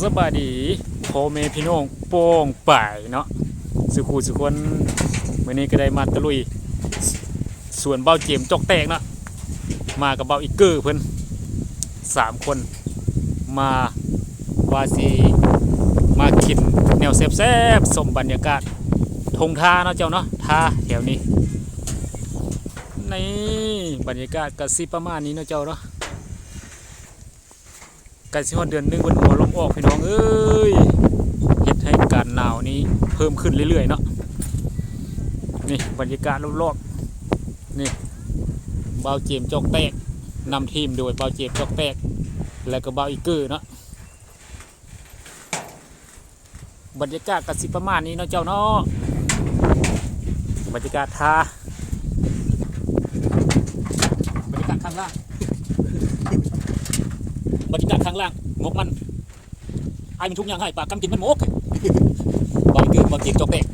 สบายดีพ่อแม่พี่น้องโป้งป่ายเนาะสุขูสุคนวันนี้ก็ได้มาตะลุย ส่วนเบ้าเจมส์จอกแตกเนาะมากับเบ้าอีกเกอร์เพิ่นสามคนมาวาสีมากินแนวแซ่บๆสมบรรยากาศทงทาเนาะเจ้าเนาะทาแถวนี้นี่บรรยากาศก็สิประมาณนี้เนาะเจ้าเนาะ กล้สิฮอดเดือนหนึงบนหัวลมออกพี่น้องเอ้ยเฮ็ดให้การหนาวนี้เพิ่มขึ้นเรื่อยๆเนาะนี่บรรยากาศรอบๆนี่เบาเจมส์จอกแตกนำทีมโดยเบาเจมส์จอกแตก แล้วก็เบาอีกเกอร์เนาะบรรยากาศกสิประมาณนี้เนาะเจ้าเนาะบรรยากาศทาบรรยากาศข้างล่าง บรรยากาศข้างล่างงกมันไอ้มันทุกอย่างให้ปากกำกินมันหมกบางเกิดบางเกิดจอกแตก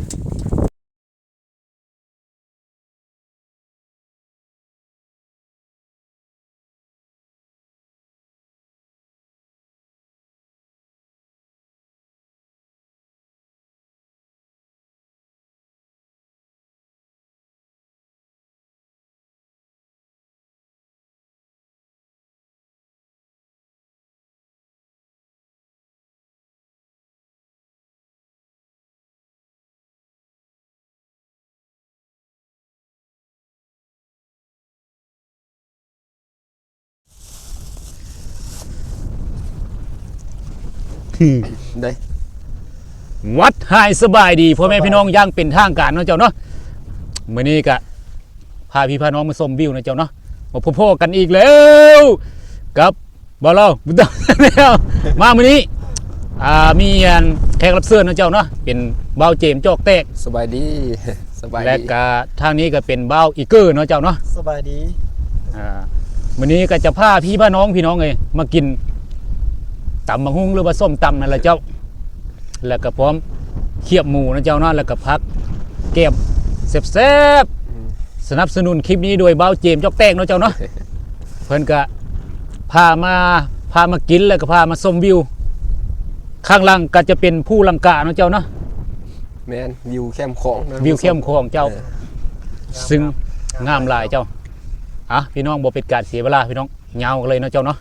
ได้วัดหายสบายดีพ่อแม่พี่น้องย่างเป็นทางการเนาะเจ้าเนาะมื้อนี้ก็พาพี่พาน้องมาชมวิวนะเจ้าเนาะมาพบๆกันอีกแล้วกับบ่เราบุตรแล้วมามื้อนี้อ่ามีอันแขกรับเชิญนะเจ้าเนาะเป็นเบาเจมส์จอกแตกสบายดีสบายและดีก็ทางนี้ก็เป็นเบาอีเกอร์เนาะเจ้าเนาะสบายดีอ่าวันนี้ก็จะพาพี่พาน้องพี่น้องเลยมากิน ตำบังฮุงหรือว่าส้มตำนั่นแหละเจ้า แล้วก็พร้อมเคียบหมูนะเจ้าเนาะแล้วก็พัก เก็บแซ่บๆสนับสนุนคลิปนี้โดยเบ้าเจมส์จอกแตกเนาะเจ้าเนาะเพิ่นก็พามาพามากินแล้วก็พามาชมวิว ข้างล่างก็จะเป็นผู้ลังกาเนาะเจ้าเนาะแมนวิวแคมของนะวิวเข้มของเจ้าออซึ่งงามหลายเจ้าอะพี่น้องบ่เป็นการเสียเวลาพี่น้องเหงากันเลยเนาะเจ้าเนาะ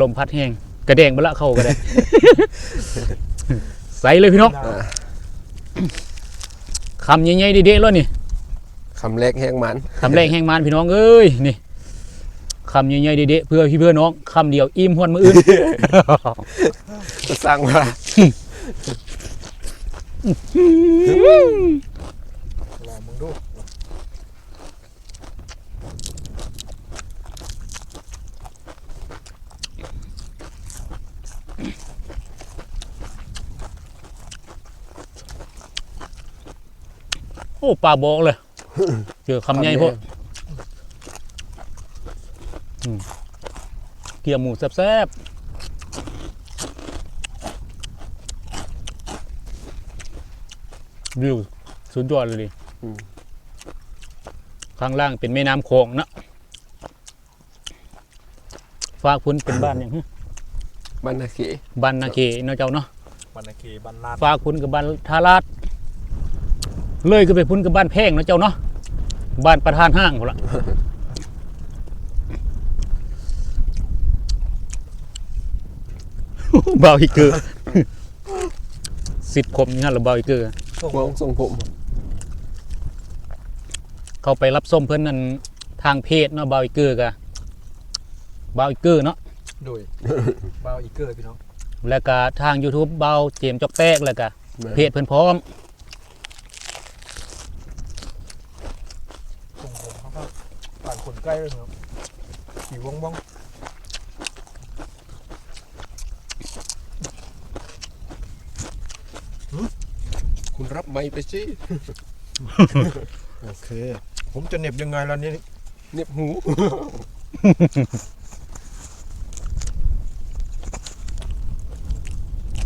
ลมพัดแห้งกระแดงไปละเข้าก็ได้ ใส่เลยพี่น้องอ่าคำใหญ่ๆเด็ดๆแล้วนี่คำแรกแห้งมันคำแรกแห้งมันพี่น้องเอ้ยนี่คำใหญ่ๆเด็ดๆเพื่อพี่เพื่อน้องคำเดียวอิ่มหวนมืออื่นจะสร้างว่าลองมึงดู อ้ปลาบอกเลยเจอคำใหญ่พวกเกี๊ยวหมูแซ่บๆวิวสุดยอดเลยดิอืมข้างล่างเป็นแม่น้ำโขงนะฝากพุ่นเป็นบ้านอย่างบ้านนาเขบ้านนาเกเนาะเจ้าเนาะบันนาคีบันลาดฝากพุ่นกับบ้านทาราด เลยก็ไปพุ่นกับบ้านแพงเนาะเจ้าเนาะบ้านประธานห้างเขาละเบาอีกเกอร์สิทธิ์คมงั้นหรือเบาอีกเกอร์มองทรงผม เขาไปรับส้มเพื่อนนั่นทางเพจเนาะเบาอีกเกอร์กะเบาอีกเกอร์เนาะโดยเบาอีเกอร์พี่น้องแล้วก็ทาง YouTube เบาเจมส์จอกแตกแล้วก็เพจเพื่อนพร้อม ส่งผมเขาก็ ผ่านคนใกล้เลยครับขี่วงบ้องคุณรับไม้ไปสิโอเค ผมจะเหน็บยังไงล่ะนี่เน็บหู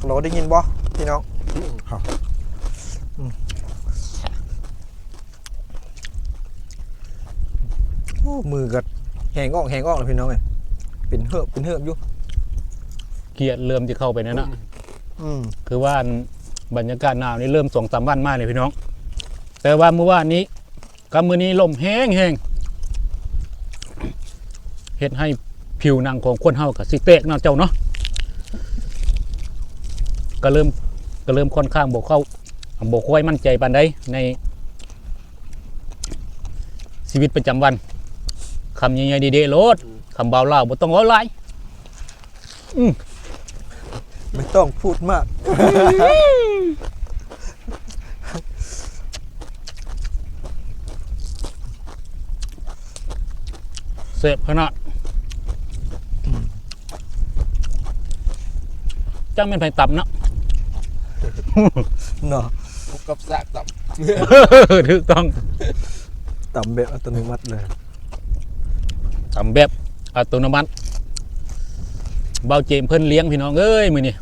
เราได้ยินบ่พี่น้องโอ้ มือกัดแหงออกแหงออกเลยพี่น้องเลยเป็นเหือบเป็นเหือบอยู่เกียดเริ่มจะเข้าไปนั่นนะอืมคือว่าอันบรรยากาศหนาวนี่เริ่มสองสามวันมากเลยพี่น้อง แต่ว่าเมื่อวานนี้กับมือนี้ลมแห้งแห้งเฮ็ดให้ผิวหนังของคนเฮากับสิเตกเนาะเจ้าเนาะก็เริ่มก็เริ่มค่อนข้างบกเข้าบกค่อยมั่นใจปานใดในชีวิตประจำวัน คำใหญ่ๆดีๆโลดคำเบาเล่าบ่ต้องเอาหลายไม่ต้องพูดมาก เสพขนาดจังเป็นไผต่ำเนาะเนาะพบกับซากตับถูกต้อง ต่ำแบบอัตโนมัติเลย ต่ำแบบอัตโนมัติเบาเจมเพิ่นเลี้ยงพี่น้องเอ้ยมือนี่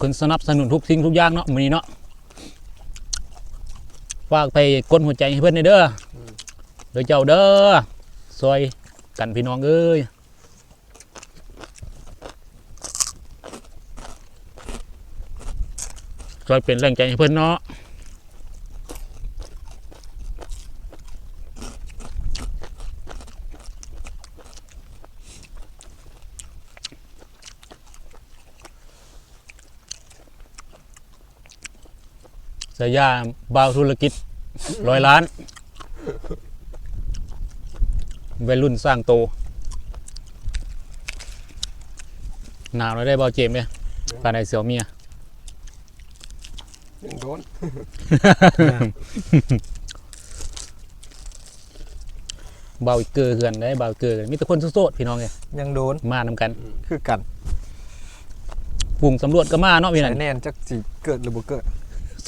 คนสนับสนุนทุกสิ่งทุกอย่างเนาะมือนี้เนาะฝากไปกดหัวใจให้เพื่อนหน่อยเด้อเด้อเจ้าเด้อซอยกันพี่น้องเอ้ยซอยเป็นแรงใจให้เพื่อนเนาะ สายาบ่าวธุรกิจร้อยล้านวัยรุ่นสร้างโต หนาวเลยได้เบาเจมเนี่ยปานไอเสี่ยวเมียยังโดน เบาอีกเกลือเหือนได้เบาเกลือกันมีแต่คนโสดๆพี่น้องไงยังโดน มานำกัน คือกันปุ่งสำรวจก็มาเนาะพี่นั่ไอ้นแน่นจักสิเกิดหรือบ่เกิด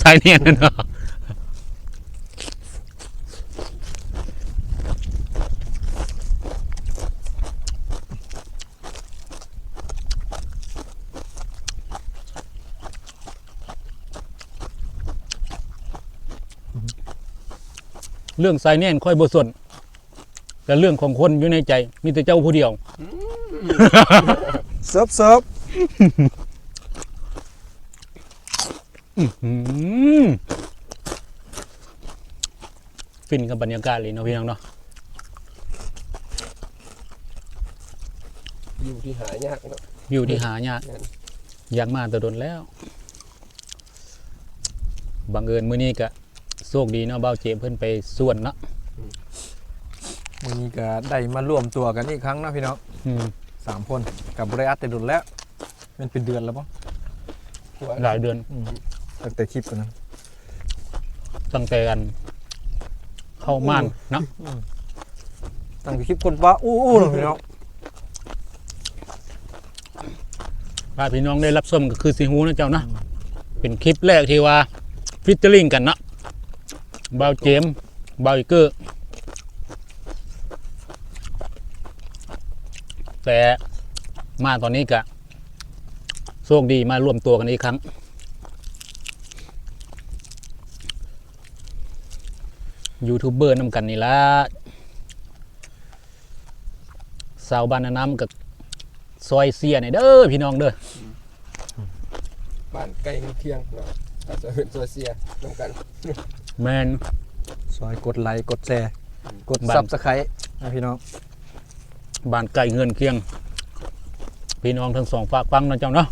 สายเนียนเนาะเรื่องสายเนียนค่อยบสนแต่เรื่องของคนอยู่ในใจ มีแต่เจ้าผู้เดียว เซิฟเซิฟ ฟินกับบรรยากาศเลยเนาะพี่น้องเนาะอยู่ที่หายากเนาะวิวที่หายากนั่นอยากมาแตัวดนแล้วบังเอิญมื้อนี้ก็โชคดีเนาะเบ้าเจมเพิ่นไปส่วนเนาะวันนี้ก็ได้มารวมตัวกันอีกครั้งนะพี่น้องอืมสามคนกับบริอัตแต่ดุลแล้ว มันเป็นเดือนแล้วปะหัวหลายเดือน ตั้งแต่คลิปกันนะตั้งแต่กันเข้าม่านเนาะตั้งแต่คลิปคนว่าอู้อู้เลยพี่น้องถ้าพี่น้องได้รับชมก็คือสิฮูนะเจ้าเนาะเป็นคลิปแรกที่ว่าฟิชเจอริงกันเนาะเบ้าเจมเบ้าอีเกอร์แต่มาตอนนี้ก็โชคดีมารวมตัวกันอีกครั้ง ยูทูบเบอร์นำกันนี่ละสาวบ้านนาน้ำกับซอยเสียนี่เด้อพี่น้องเด้อบ้านใกล้เคียงเนาะอาจจะเป็นโซเซียนำกัน แมนซอยกดไลค์กดแชร์กดบันซับสไครต์นะพี่น้องบ้านไก่เงินเคียง พี่น้องทั้งสองฝากฟังนะเจ้าเนาะ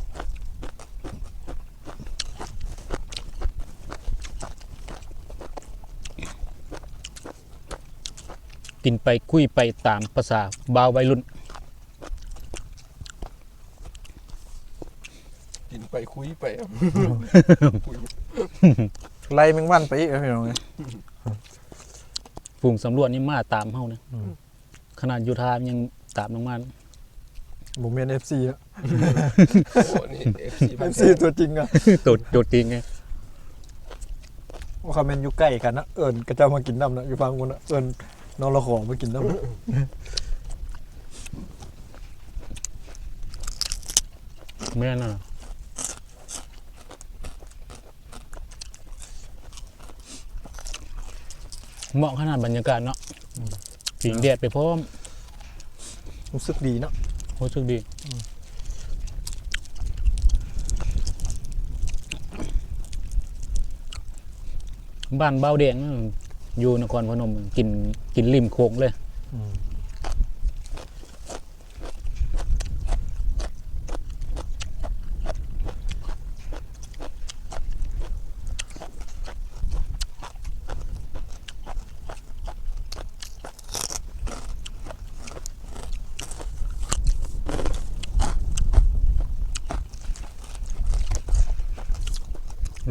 กินไปคุยไปตามภาษาบาววัยรุ่น กินไปคุยไปเอาคุยไล่แมงวันไปอีกนะพี่น้องเอ้ยฝูงสำรวจนี่มาตามเฮานะอืมขนาดอยูทามยังตามลงมาผมเป็นเอฟซีอะโอ้นี่เอฟซีเอฟซีตัวจริงอะตัวตัวจริงไงว่าคอมเมนต์อยู่ใกล้กันนะเอิญกระเจ้ามากินน้ำนะอยู่ฟังคนนะเอิญ น้องเราขอมากินน้ำนะแม่นน่ะเหมาะขนาดบรรยากาศเนาะผิงแดดไปพร้อมรู้สึกดีเนาะรู้สึกดีบ้านเบาแดง อยู่นครพนมกินกินริมโขงเลยอืม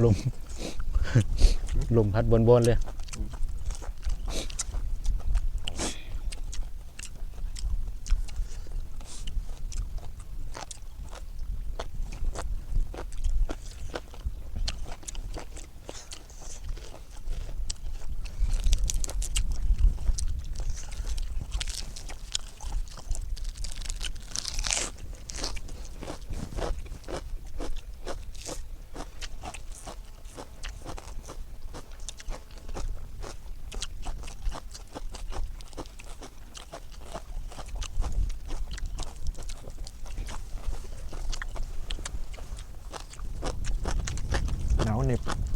ลมลมพัดบนบนๆเลย ห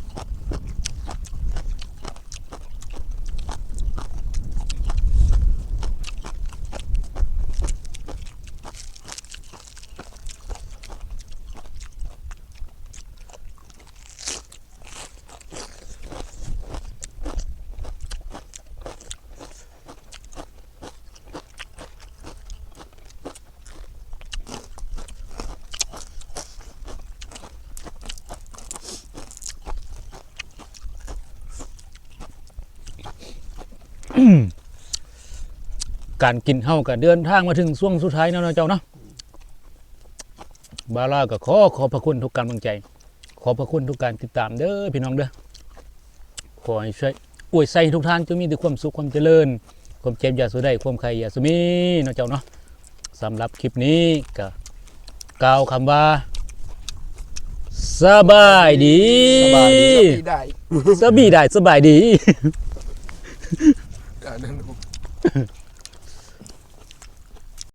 การกินเฮากับเดินทางมาถึงช่วงสุดท้ายแล้วเนาะเจ้าเนาะบาร่าก็ขอขอบพระคุณทุกกำลังใจ ขอบพระคุณทุกการติดตามเด้อพี่น้องเด้อขอให้ช่วยอวยใส่ทุกท่านจงมีแต่ความสุขความเจริญ ความเจ็บอย่าสูได้ความใครอย่าสุมีเนาะเจ้าเนาะสำหรับคลิปนี้ก็กล่าวคำว่าสบายดี สบายดีสบายได้สบีได้สบายดี อ่านั่น